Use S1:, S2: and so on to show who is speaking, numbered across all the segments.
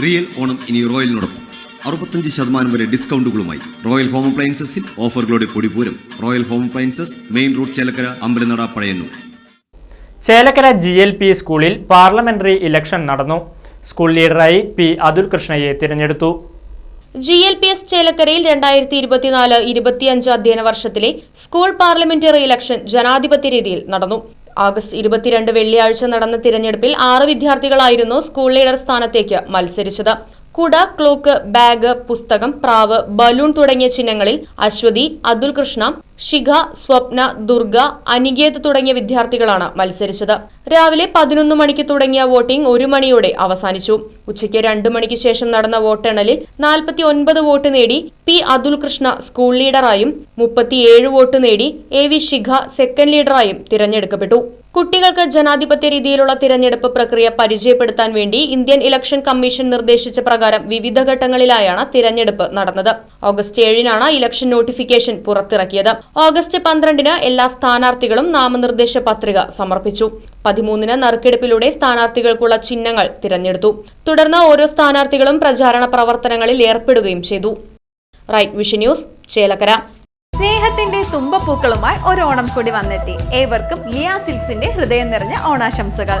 S1: Real Onam ഇനി റോയലിനോടൊപ്പം. അറുപത്തഞ്ച് ശതമാനം വരെ ഡിസ്കൗണ്ടുകളുമായി റോയൽ ഹോം അപ്ലയൻസസിൽ ഓഫറുകളുടെ പൊടിപൂരം royal home appliances main road Chelakkara Ambalanada Pazhayannur.
S2: Chelakkara G L P സ്കൂളിൽ പാർലമെന്ററി ഇലക്ഷൻ നടന്നു. സ്കൂൾ ലീഡറായി പി അതുൽ കൃഷ്ണയെ തിരഞ്ഞെടുത്തു.
S3: ജി എൽ പി എസ് ചേലക്കരയിൽ രണ്ടായിരത്തി ഇരുപത്തിനാല് ഇരുപത്തിയഞ്ച് അധ്യയന വർഷത്തിലെ സ്കൂൾ പാർലമെന്ററി ഇലക്ഷൻ ജനാധിപത്യ രീതിയിൽ നടന്നു. ആഗസ്റ്റ് ഇരുപത്തിരണ്ട് വെള്ളിയാഴ്ച നടന്ന തിരഞ്ഞെടുപ്പിൽ ആറ് വിദ്യാർത്ഥികളായിരുന്നു സ്കൂൾ ലീഡർ സ്ഥാനത്തേക്ക് മത്സരിച്ചത്. കുട ക്ലോക്ക് ബാഗ് പുസ്തകം പ്രാവ് ബലൂൺ തുടങ്ങിയ ചിഹ്നങ്ങളിൽ അശ്വതി അതുൽ കൃഷ്ണ ശിഖ സ്വപ്ന ദുർഗ അനികേത് തുടങ്ങിയ വിദ്യാർത്ഥികളാണ് മത്സരിച്ചത്. രാവിലെ പതിനൊന്ന് മണിക്ക് തുടങ്ങിയ വോട്ടിംഗ് ഒരു മണിയോടെ അവസാനിച്ചു. ഉച്ചയ്ക്ക് രണ്ടു മണിക്ക് ശേഷം നടന്ന വോട്ടെണ്ണലിൽ നാൽപ്പത്തി ഒൻപത് വോട്ട് നേടി പി അതുൽ കൃഷ്ണ സ്കൂൾ ലീഡറായും മുപ്പത്തിയേഴ് വോട്ട് നേടി എ വി ശിഖ സെക്കൻഡ് ലീഡറായും തിരഞ്ഞെടുക്കപ്പെട്ടു. കുട്ടികൾക്ക് ജനാധിപത്യ രീതിയിലുള്ള തിരഞ്ഞെടുപ്പ് പ്രക്രിയ പരിചയപ്പെടുത്താൻ വേണ്ടി ഇന്ത്യൻ ഇലക്ഷൻ കമ്മീഷൻ നിർദ്ദേശിച്ച പ്രകാരം വിവിധ ഘട്ടങ്ങളിലായാണ് തിരഞ്ഞെടുപ്പ് നടന്നത്. ഓഗസ്റ്റ് ഏഴിനാണ് ഇലക്ഷൻ നോട്ടിഫിക്കേഷൻ പുറത്തിറക്കിയത്. ഓഗസ്റ്റ് പന്ത്രണ്ടിന് എല്ലാ സ്ഥാനാർത്ഥികളും നാമനിർദ്ദേശ പത്രിക സമർപ്പിച്ചു. പതിമൂന്നിന് നറുക്കെടുപ്പിലൂടെ സ്ഥാനാർത്ഥികൾക്കുള്ള ചിഹ്നങ്ങൾ തിരഞ്ഞെടുത്തു. തുടർന്ന് ഓരോ സ്ഥാനാർത്ഥികളും പ്രചാരണ പ്രവർത്തനങ്ങളിൽ ഏർപ്പെടുകയും ചെയ്തു. Right vision news Chelakkara.
S4: സ്നേഹത്തിന്റെ തുമ്പപ്പൂക്കളുമായി ഒരു ഓണം കൂടി വന്നെത്തി. ഏവർക്കും ലിയാ സിൽക്സിന്റെ ഹൃദയം നിറഞ്ഞ ഓണാശംസകൾ.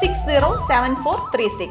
S4: six zero seven four three six